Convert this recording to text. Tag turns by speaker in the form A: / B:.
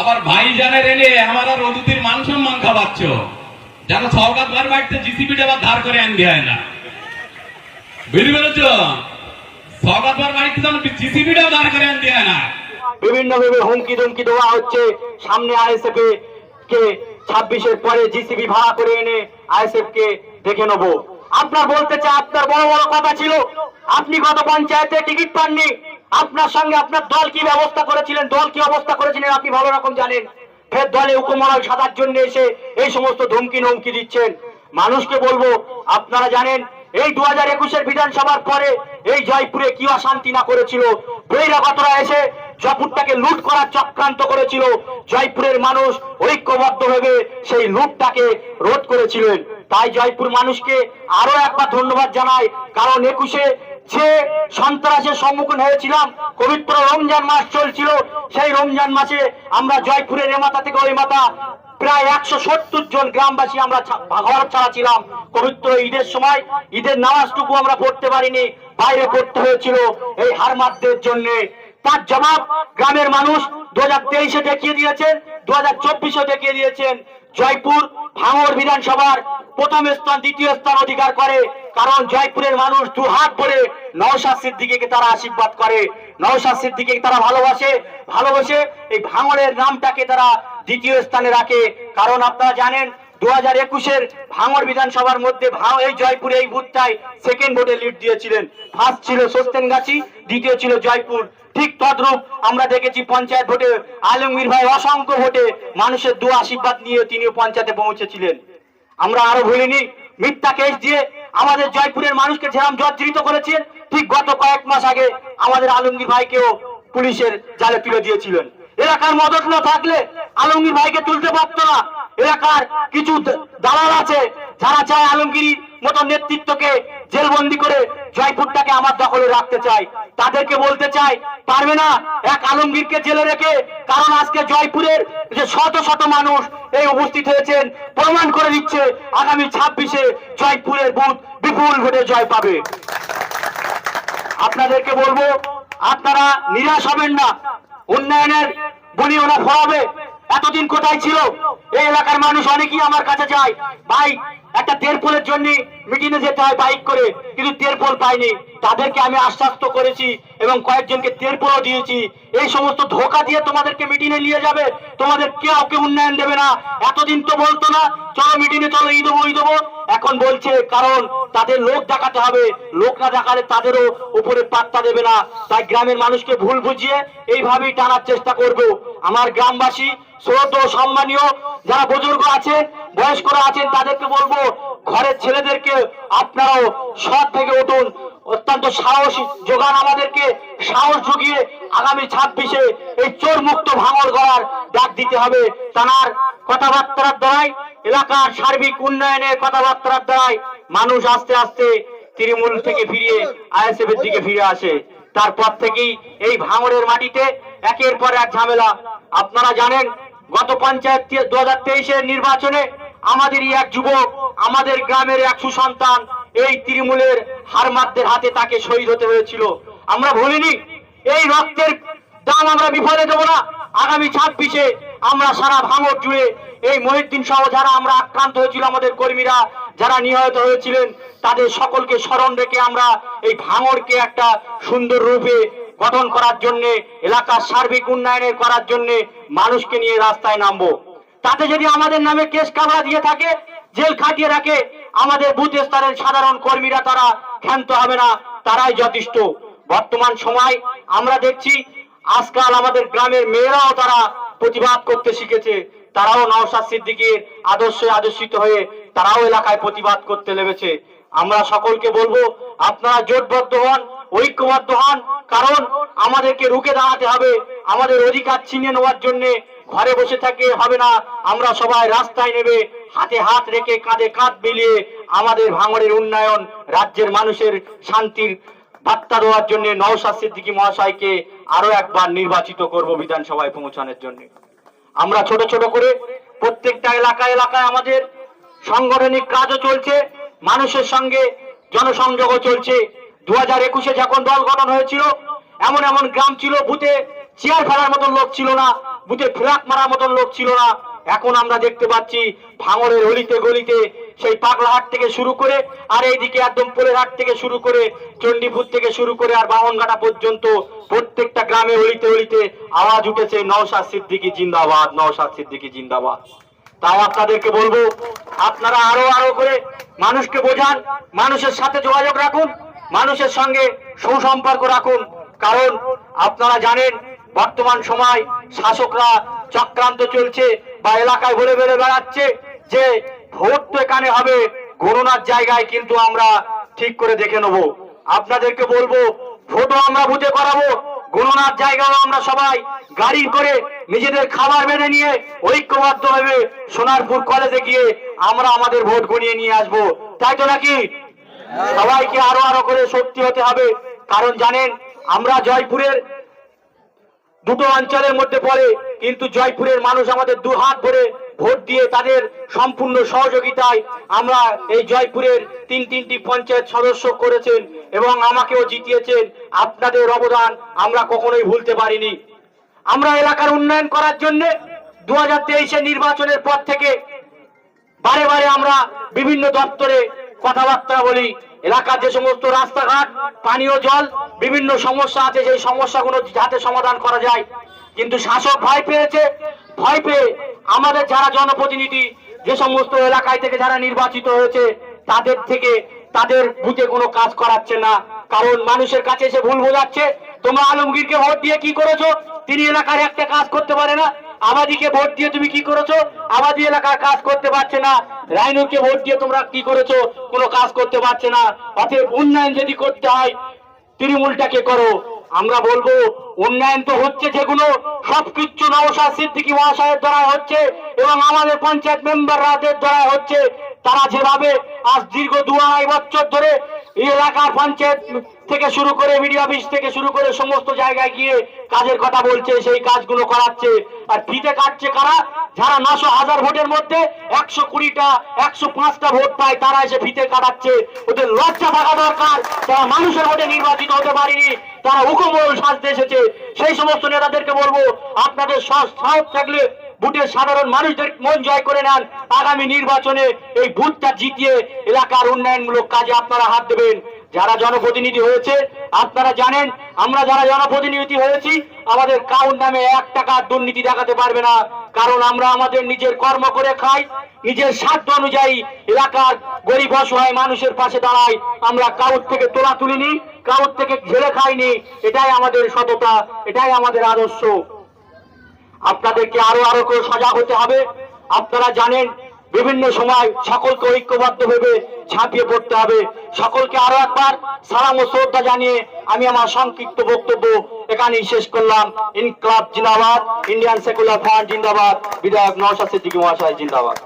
A: আবার ভাই জানের এনে আমার আর অতিথির মান সম্মান খাওয়াচ্ছ। যেন সরকার ভার বাড়িতে জিসিপিটা আবার ধার করে আনতে হয় না। বুঝতে পেরেছ? সরকার বাড়িতে যেন জিসিপিটাও ধার করে আনতে হয় না।
B: বিভিন্ন ভাবে হুমকি ধুমকি দেওয়া হচ্ছে। সামনে আইএসএফ কে ছাব্বিশের পরে জিসিবি ভাড়া করে এনে আইএসএফ কে দেখে নেব। আপনার বলতে চাই, আপনার বড় বড় কথা ছিল। আপনি গত পঞ্চায়েতে টিকিট পাননি। আপনার সঙ্গে আপনার দল কি ব্যবস্থা করেছিলেন, দল কি অবস্থা করেছিলেন আপনি ভালো রকম জানেন। ফের দলে উপমহাল সাদার জন্য এসে এই সমস্ত ধমকি নমকি দিচ্ছেন। মানুষকে বলব, আপনারা জানেন, এই দু হাজার একুশের বিধানসভার পরে এই জয়পুরে কি অশান্তি না করেছিল। বহিরাগতরা এসে জয়পুরটাকে লুট করার চক্রান্ত করেছিল। জয়পুরের মানুষ ঐক্যবদ্ধ হয়ে সেই লুটটাকে রোধ করেছিলেন। তাই জয়পুর মানুষকে আরও একবার ধন্যবাদ জানাই। কারণ একুশে যে সন্ত্রাসের সম্মুখীন হয়েছিলাম, পবিত্র রমজান মাস চলছিল, সেই রমজান মাসে আমরা জয়পুরের এ থেকে ওই মাথা প্রায় একশো সত্তর জন গ্রামবাসী আমরা ঘর ছাড়া ছিলাম। পবিত্র ঈদের সময় ঈদের নামাজটুকু আমরা পড়তে পারিনি, বাইরে পড়তে হয়েছিল। এই হারমাতদের জন্য তার জবাব গ্রামের মানুষ দু হাজার তেইশে দেখিয়ে দিয়েছেন দু হাজার চব্বিশে দেখিয়ে দিয়েছেন। জয়পুর ভাঙড় বিধানসভার প্রথম স্থান, দ্বিতীয় স্থান অধিকার করে। কারণ জয়পুরের মানুষ দু হাত ভরে নওশাদ সিদ্দিকীকে তারা আশীর্বাদ করে। নওশাদ সিদ্দিকীকে তারা ভালোবাসে। ভালোবাসে এই ভাঙড়ের নামটাকে তারা দ্বিতীয় স্থানে রাখে। কারণ আপনারা জানেন দু হাজার একুশের ভাঙড় বিধানসভার মধ্যে এই জয়পুরে এই বুথটায় সেকেন্ড ভোটে লিড দিয়েছিলেন। ফার্স্ট ছিল সোস্তেনগাছি দ্বিতীয় ছিল জয়পুর। ঠিক তদ্রূপ আমরা দেখেছি পঞ্চায়েত ভোটে আলমগীর ভাই অসংখ্য ভোটে মানুষের দু আশীর্বাদ নিয়ে তিনিও পঞ্চায়েতে পৌঁছেছিলেন। আমরা আরও ভুলিনি, মিথ্যা কেস দিয়ে আমাদের জয়পুরের মানুষকে যেরকম জর্জরিত করেছেন। ঠিক গত কয়েক মাস আগে আমাদের আলমগীর ভাইকেও পুলিশের জালে তুলে দিয়েছিলেন। এলাকার মদত না থাকলে আলমগীর ভাইকে তুলতে পারত না। এলাকার কিছু দালাল আছে, যারা চায় আলমগীর মতো নেতৃত্বকে জেলবন্দি করে জয়পুরটাকে আমার দখলে রাখতে চায় তাদেরকে বলতে চাই, পারবে না এক আলমগীরকে জেলে রেখে, কারণ আজকে জয়পুরের যে শত শত মানুষ এই উপস্থিত হয়েছেন, প্রমাণ করে দিচ্ছে আগামী ছাব্বিশে জয়পুরের বুথ বিপুল ভোটে জয় পাবে। আপনাদেরকে বলব, আপনারা নিরাশ হবেন না। উন্নয়নের বলি ওরা ফলাবে। এতদিন কোথায় ছিল? এই এলাকার মানুষ অনেকেই আমার কাছে যায়, ভাই একটা তেরপোলের জন্য মিটিংয়ে যেতে হয় বাইক করে, কিন্তু তেরপোল পাইনি। তাদেরকে আমি আশ্বস্ত করেছি এবং কয়েকজনকে তেরপোলও দিয়েছি। এই সমস্ত ধোকা দিয়ে তোমাদেরকে মিটিংয়ে নিয়ে যাবে, তোমাদের কেউ ওকে উন্নয়ন দেবে না। এতদিন তো বলতো না, চলো মিটিংয়ে, চলো ই দেবো ই দেবো। এখন বলছে, কারণ তাদের লোক দেখাতে হবে। লোক না দেখালে তাদেরও উপরে পাত্তা দেবে না। তাই গ্রামের মানুষকে ভুল বুঝিয়ে এইভাবেই টানার চেষ্টা করব। আমার গ্রামবাসী, শ্রদ্ধ সম্মানীয় যারা বুজুর্গ আছে বয়স্করা আছেন, তাদেরকে বলব, ঘরের ছেলেদেরকে আপনারাও সৎ থেকে উঠুন। অত্যন্ত সাহস যোগান আমাদেরকে, সাহস জুগিয়ে আগামী ছাব্বিশে এই চোর মুক্ত ভাঙর গড়ার ডাক দিতে হবে। তার কথাবার্তার দ্বারাই এলাকার সার্বিক উন্নয়নের কথাবার্তার দ্বারাই মানুষ আস্তে আস্তে তৃণমূল থেকে ফিরিয়ে আইএসএফ এর দিকে ফিরে আসে। তারপর থেকেই এই ভাঙড়ের মাটিতে একের পর এক ঝামেলা। আপনারা জানেন, গত পঞ্চায়েত দু হাজার নির্বাচনে আমাদেরই এক যুবক, আমাদের গ্রামের এক সুসন্তান এই তৃণমূলের হারমাতদের হাতে তাকে শহীদ হতে হয়েছিল। আমরা ভুলিনি, এই রক্তের দাম আমরা বিফলে দেবো না। আগামী ছাব্বিশে আমরা সারা ভাঙর জুড়ে এই মহিউদ্দিন সহ যারা আমরা আক্রান্ত হয়েছিল আমাদের কর্মীরা, যারা নিহত হয়েছিলেন, তাদের সকলকে স্মরণ রেখে আমরা এই ভাঙরকে একটা সুন্দর রূপে গঠন করার জন্য, এলাকার সার্বিক উন্নয়নের করার জন্য মানুষকে নিয়ে রাস্তায় নামবো। তাতে যদি আমাদের নামে কেস কামড়া দিয়ে থাকে, জেল খাটিয়ে রাখে, আমাদের বুথ স্তরের সাধারণ কর্মীরা তারা ক্ষান্ত হবে না, তারাই যথেষ্ট। বর্তমান সময় আমরা দেখছি, আজকাল আমাদের গ্রামের মেয়েরাও তারা প্রতিবাদ করতে শিখেছে। তারাও নওশাদ সিদ্দিকীর আদর্শে আদর্শিত হয়ে তারাও এলাকায় প্রতিবাদ করতে লেগেছে আমরা সকলকে বলব, আপনারা জোটবদ্ধ হন, ঐক্যবদ্ধ হন, কারণ আমাদেরকে রুখে দাঁড়াতে হবে। আমাদের অধিকার ছিনিয়ে নেওয়ার জন্য ঘরে বসে থাকে, হবে না। আমরা সবাই রাস্তায় নেবে হাতে হাত রেখে কাঁধে কাঁধ মিলিয়ে আমাদের ভাঙড়ের উন্নয়ন, রাজ্যের মানুষের শান্তির বার্তা দেওয়ার জন্য নওশাদ সিদ্দিকী মহাশয়কে আরও একবার নির্বাচিত করব বিধানসভায় পৌঁছানোর জন্য। আমরা ছোট ছোট করে প্রত্যেকটা এলাকা, এলাকায় আমাদের সাংগঠনিক কাজও চলছে, মানুষের সঙ্গে জনসংযোগও চলছে। দু হাজার একুশে যখন দল গঠন হয়েছিল, এমন এমন গ্রাম ছিল, বুথে চেয়ার ফেলার মতন লোক ছিল না। বুথে ফ্ল্যাগ মারার মতন লোক ছিল না। এখন আমরা দেখতে পাচ্ছি ভাঙড়ের অলিতে গলিতে সেই পাগলাহাট থেকে শুরু করে, আর এইদিকে একদম পোলেরহাট থেকে শুরু করে, চণ্ডীপুর থেকে শুরু করে আর বামনঘাটা পর্যন্ত প্রত্যেকটা গ্রামে অলিতে অলিতে আওয়াজ উঠেছে, নওশাদ সিদ্দিকি জিন্দাবাদ, নওশাদ সিদ্দিকি জিন্দাবাদ। তাও আপনাদেরকে বলব, আপনারা আরও আরও করে মানুষকে বোঝান, মানুষের সাথে যোগাযোগ রাখুন, মানুষের সঙ্গে সুসম্পর্ক রাখুন। কারণ আপনারা জানেন বর্তমান সময় শাসকরা চক্রান্ত চলছে বা এলাকায় ঘুরে বেড়ে বেড়াচ্ছে যে ভোট তো এখানে হবে, গণনার জায়গায় কিন্তু আমরা ঠিক করে দেখে নেব। আপনাদেরকে বলব, ভোটও আমরা বুঝে করাবো, গণনার জায়গাও আমরা সবাই গাড়ি করে নিজেদের খাবার বেঁধে নিয়ে ঐক্যবদ্ধ ভাবে সোনারপুর কলেজে গিয়ে আমরা আমাদের ভোট গনিয়ে নিয়ে আসব। তাই তো নাকি? সবাইকে আরও আরও করে সত্যি হতে হবে। কারণ জানেন, আমরা জয়পুরের দুটো অঞ্চলের মধ্যে পড়ে, কিন্তু জয়পুরের মানুষ আমাদের দু হাত ধরে ভোট দিয়ে তাদের সম্পূর্ণ সহযোগিতায় আমরা এই জয়পুরের তিন তিনটি পঞ্চায়েত সদস্য করেছেন এবং আমাকেও জিতিয়েছেন। আপনাদের অবদান আমরা কখনোই ভুলতে পারিনি। আমরা এলাকার উন্নয়ন করার জন্য দু হাজার নির্বাচনের পর থেকে বারে বারে আমরা বিভিন্ন দপ্তরে কথাবার্তা বলি। এলাকার যে সমস্ত রাস্তাঘাট, পানীয় জল, বিভিন্ন সমস্যা আছে সেই সমস্যাগুলো যাতে সমাধান করা যায়। কিন্তু শাসক ভয় পেয়েছে, ভয় পেয়ে আমাদের যারা জনপ্রতিনিধি, যে সমস্ত এলাকায় থেকে যারা নির্বাচিত হয়েছে, তাদের থেকে তাদের বুঝে কোনো কাজ করাচ্ছে না। কারণ মানুষের কাছে এসে ভুল বোঝাচ্ছে। তোমরা আলমগীরকে ভোট দিয়ে কি করেছ? তিনি এলাকার একটা কাজ করতে পারে না। আবাদিকে ভোট দিয়ে তুমি কি করেছ? আবাদি এলাকার কাজ করতে পারছে না। রাইনুরকে ভোট দিয়ে তোমরা কি করেছ? কোনো কাজ করতে পারছে না। অতএব উন্নয়ন যদি করতে হয়, তৃণমূলটাকে করো। আমরা বলব, উন্নয়ন তো হচ্ছে যেগুলো সবকিছু নবসাদ সিদ্দিকী মহাশয়ের দ্বারা হচ্ছে এবং আমাদের পঞ্চায়েত মেম্বারদের দ্বারা হচ্ছে। তারা যেভাবে আজ দীর্ঘ দু আড়াই বছর ধরে এই এলাকার পঞ্চায়েত থেকে শুরু করে মিডিয়া অফিস থেকে শুরু করে সমস্ত জায়গায় গিয়ে কাজের কথা বলছে, সেই কাজগুলো করাচ্ছে। আর ফিতে কাটছে কারা? যারা নশো হাজার ভোটের মধ্যে একশো কুড়িটা, একশো পাঁচটা ভোট পায়, তারা এসে ফিতে কাটাচ্ছে। ওদের লজ্জা থাকা দরকার। তারা মানুষের ভোটে নির্বাচিত হতে পারেনি। তারা হুকুমল সাজতে এসেছে। সেই সমস্ত নেতাদেরকে বলব, আপনাদের সাহস থাকলে বুথের সাধারণ মানুষদের মন জয় করে নেন। আগামী নির্বাচনে এই বুথটা জিতিয়ে এলাকার উন্নয়নমূলক কাজে আপনারা হাত দেবেন। যারা জনপ্রতিনিধি হয়েছে, আপনারা জানেন, আমরা যারা জনপ্রতিনিধি হয়েছি, আমাদের কাউন্ট নামে এক টাকা দুর্নীতি দেখাতে পারবে না। কারণ আমরা আমাদের নিজের কর্ম করে খাই, নিজের সাধ্য অনুযায়ী এলাকার গরিব অসহায় মানুষের পাশে দাঁড়াই, আমরা কাউট থেকে তোলা তুলিনি কাউট থেকে ঝেড়ে খাইনি, এটাই আমাদের সততা, এটাই আমাদের আদর্শ। আপনাদেরকে আরও আরও করে সজাগ হতে হবে। আপনারা জানেন, বিভিন্ন সময় সকলকে ঐক্যবদ্ধ ভেবে ঝাঁপিয়ে পড়তে হবে। সকলকে আরও একবার সালাম ও শ্রদ্ধা জানিয়ে আমি আমার সংক্ষিপ্ত বক্তব্য এখানেই শেষ করলাম। ইনকলাব জিন্দাবাদ, ইন্ডিয়ান সেকুলার ফ্রন্ট জিন্দাবাদ, বিধায়ক নওশাদ সিদ্দিকী মহাশয় জিন্দাবাদ।